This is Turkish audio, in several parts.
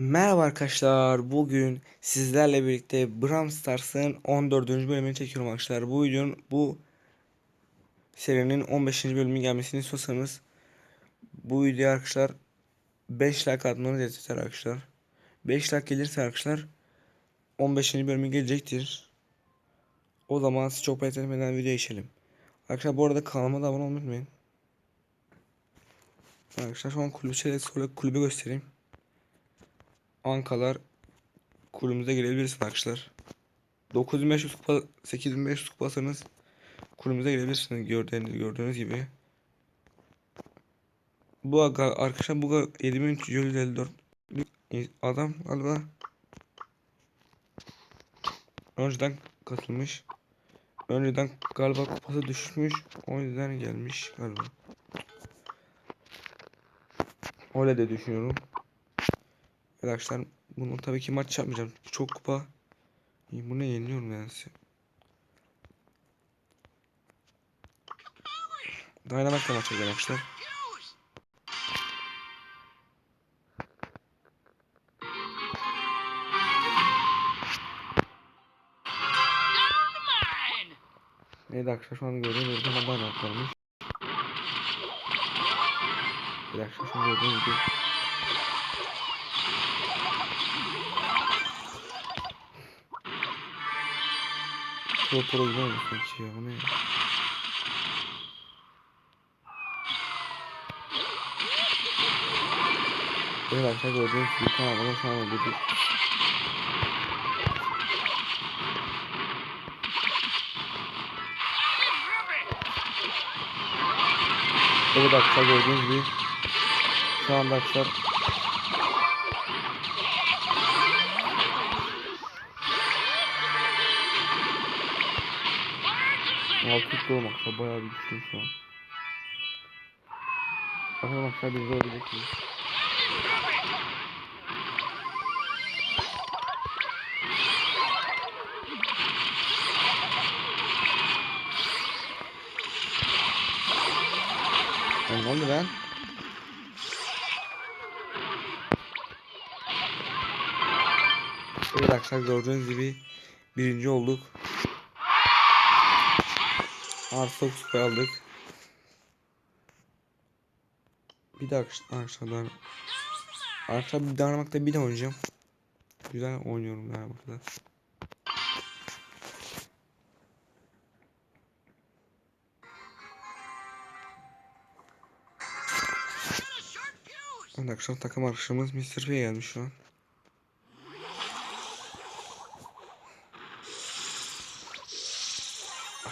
Merhaba arkadaşlar. Bugün sizlerle birlikte Brawl Stars'ın 14. bölümünü çekiyorum arkadaşlar. Bu videonun bu serinin 15. bölümü gelmesini istiyorsanız bu videoya arkadaşlar 5 like atmanız yeter arkadaşlar. 5 like gelirse arkadaşlar 15. bölümü gelecektir. O zaman sizi çok bekletmeden videoya geçelim. Arkadaşlar bu arada kanalıma da abone olmayı unutmayın. Arkadaşlar şu an kulübü, şöyle kulübü göstereyim. Ankalar kulübümüze girebilirsiniz arkadaşlar. 9500 kupa 8500 kupasanız kulübümüze girebilirsiniz gördüğünüz gördüğünüz gibi. Bu arkadaşlar bu 7354 adam galiba önceden katılmış. Önceden galiba kupası düşmüş. O yüzden gelmiş galiba. Öyle de düşünüyorum. Arkadaşlar bunu tabii ki maç yapmayacağım. Çok kupa. Bunu yeniliyorum yani. Dynamite'la maç yapacağım arkadaşlar. Evet arkadaşlar şu an gördüğünüz gibi hemen Dynamite varmış. Bir dakika şu an gördüğünüz gibi Pro Pro sanki ya ne ya? Evet arkadaşlar gördüğünüz gibi kanalıma şu an öldürdük. Evet arkadaşlar gördüğünüz gibi şu anda arkadaşlar Altı üstü olmaksa bayağı bir güçlüyüm şu an. Bakalım arkadaşlar bizi ölecek mi? Lan ne oldu lan? Evet arkadaşlar gördüğünüz gibi birinci olduk. Artı 9 kupa aldık. Bir de arkadaşlar Arkadaşlar bir Dynamite'da bir de oynayacağım. Güzel oynuyorum. Evet arkadaşlar takım arkadaşımız Mr. P gelmiş şu an.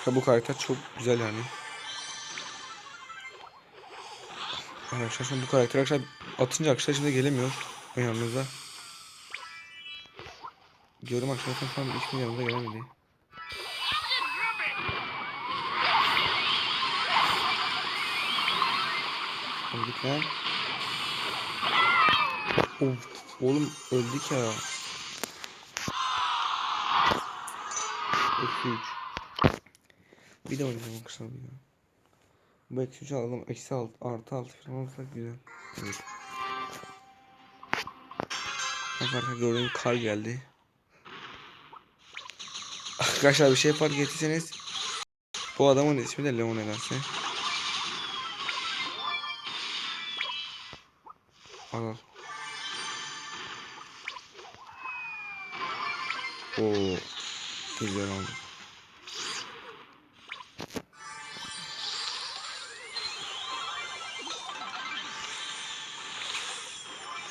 Arkadaşlar bu karakter çok güzel yani. Arkadaşlar şimdi bu karakter arkadaşlar atınca arkadaşlar şimdi gelemiyor yanınıza. Gördüm arkadaşlar şu an hiçbir yanınıza gelemedi. Git lan. Of, oğlum öldük ya. 3. Bir de arkadaşlar bir daha. Bu eksi 3 alalım. Eksi 6 artı 6 falan olsak güzel. Evet. Arkadaşlar gördüğüm kar geldi. Arkadaşlar bir şey fark ettiyseniz bu adamın ismi de Leon nedense. Al al. Oo. Güzel oldu.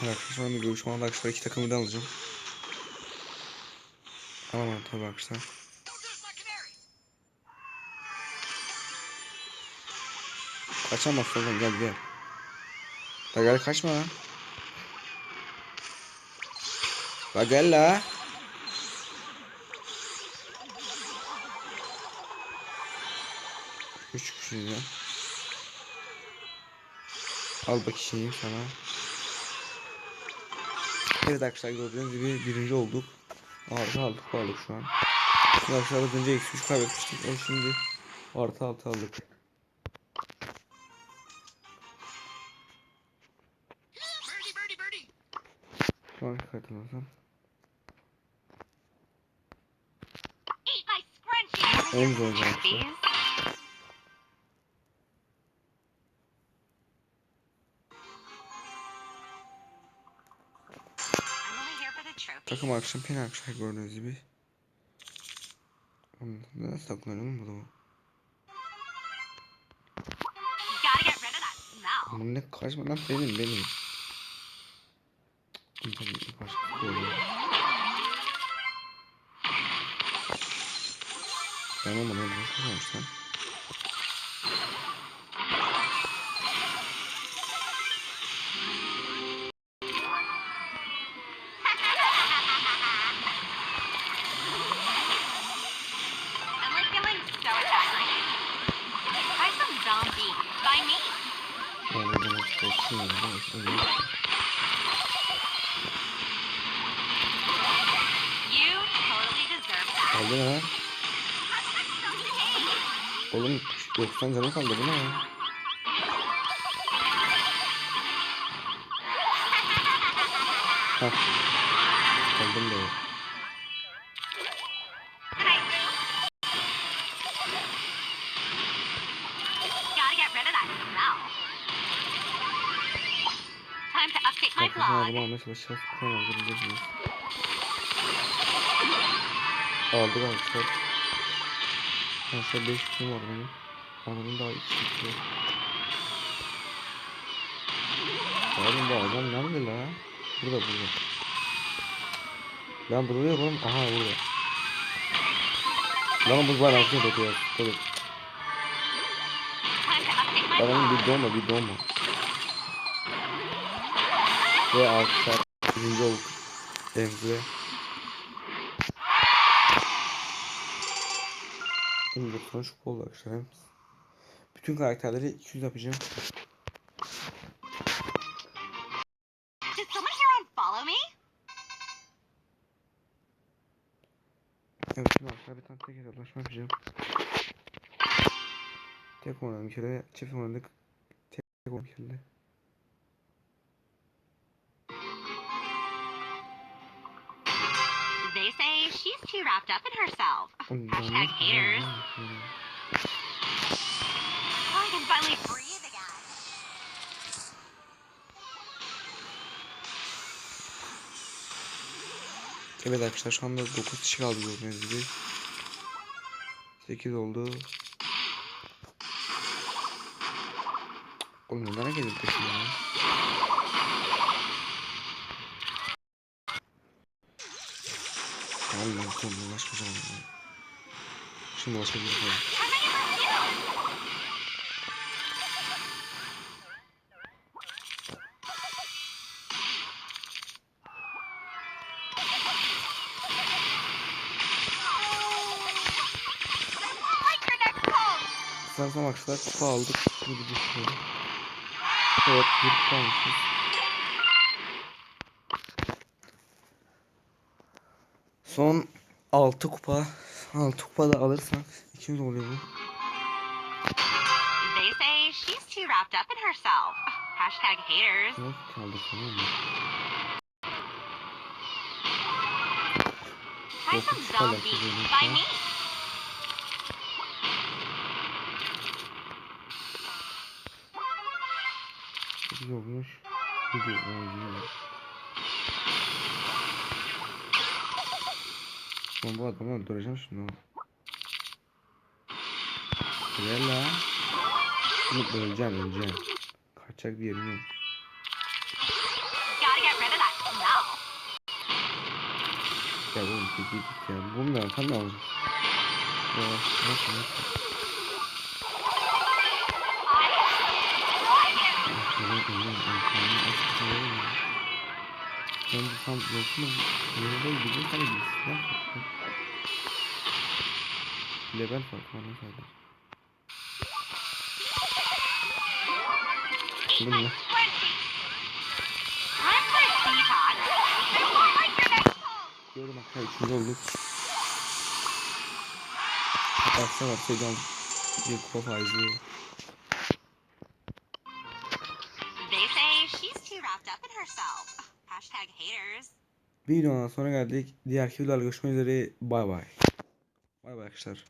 Arkadaşlar şu anda görüşme anda arkadaşlar iki takımı da alacağım. Alamam tabi arkadaşlar. Kaçamazsın oğlum gel gel. La gel kaçma lan. La gel la. Üç kişiyiz ya. Al bakayım sana. Evet arkadaşlar gördüğünüz gibi birinci olduk. Artı altı aldık şu an. Arkadaşlar az önce eksi 3 kaybetmiştik. O şimdi artı altı aldık. My scrunchie. En zor kartı. Takım akşam pin arkadaşlar gördüğünüz gibi. Nasıl saklanıyor oğlum bu ne kaçma lan benim benim. Tabii ilk başta koyuyorum. Ben olmadan bunu Kaldı lan? Oğlum 90 canı kaldı bu ne ya? Hah. Kaldım da. Get rid of that smell. Time Aldık arkadaşlar. Arkadaşlar 5 kutum var benim. Ananın daha 2 kutu. Oğlum bu adam nerede la? Burada burada. Lan burada yok oğlum. Aha burada. Lan bu bana nasıl bakıyor? Adamın blog. bir donma bir donma. Ve arkadaşlar birinci olduk. Denizle. Şimdi sonuç bu oldu arkadaşlar. Bütün karakterleri 200 yapacağım. Evet şimdi arkadaşlar bir tane tek hesaplaşma yapacağım. Tek oynadım bir kere, çift oynadık. Tek oynadım bir kere. Too wrapped up in herself. Oğlum, Hashtag haters. Oh, I can finally breathe again. Evet arkadaşlar şu anda 9 kişi kaldı gördüğünüz gibi. 8 oldu. Oğlum neden hareket ediyorsun ya? Tamam ben tamam ulaşmayacağım. ya. Şimdi ulaşabiliriz. oğlum. How many were you? Like your next call. Sanırsam arkadaşlar kupa aldık. Şimdi bir düşünelim. Evet bir kupa. Son 6 kupa. 6 kupa da alırsak 200 oluyor bu. They say she's too wrapped up in herself. Hashtag haters. Yok kaldı tamam mı? Try some hiç alakası zombie yok by me. 8 olmuş. Gidiyor. Aa, gidiyor. Ben bu adamı öldüreceğim şimdi oğlum. Gel la. Şimdi öleceksin öleceksin. Kaçacak bir yerin yok. Ya oğlum git git ya. Ne alacaksın? Ya nasıl nasıl? Ulan ulan insanın aşkı var ya. Ben de tam yoksun Nerede gidiyor sana bir silah farkı. Level farkı var ne. Eat Bu ne? Diyorum arkadaşlar üçüncü olduk. Baksana Sedan bir kupa faizi. Videodan sonra geldik. Diğer videolarla görüşmek üzere. Bay bay. Bay bay arkadaşlar.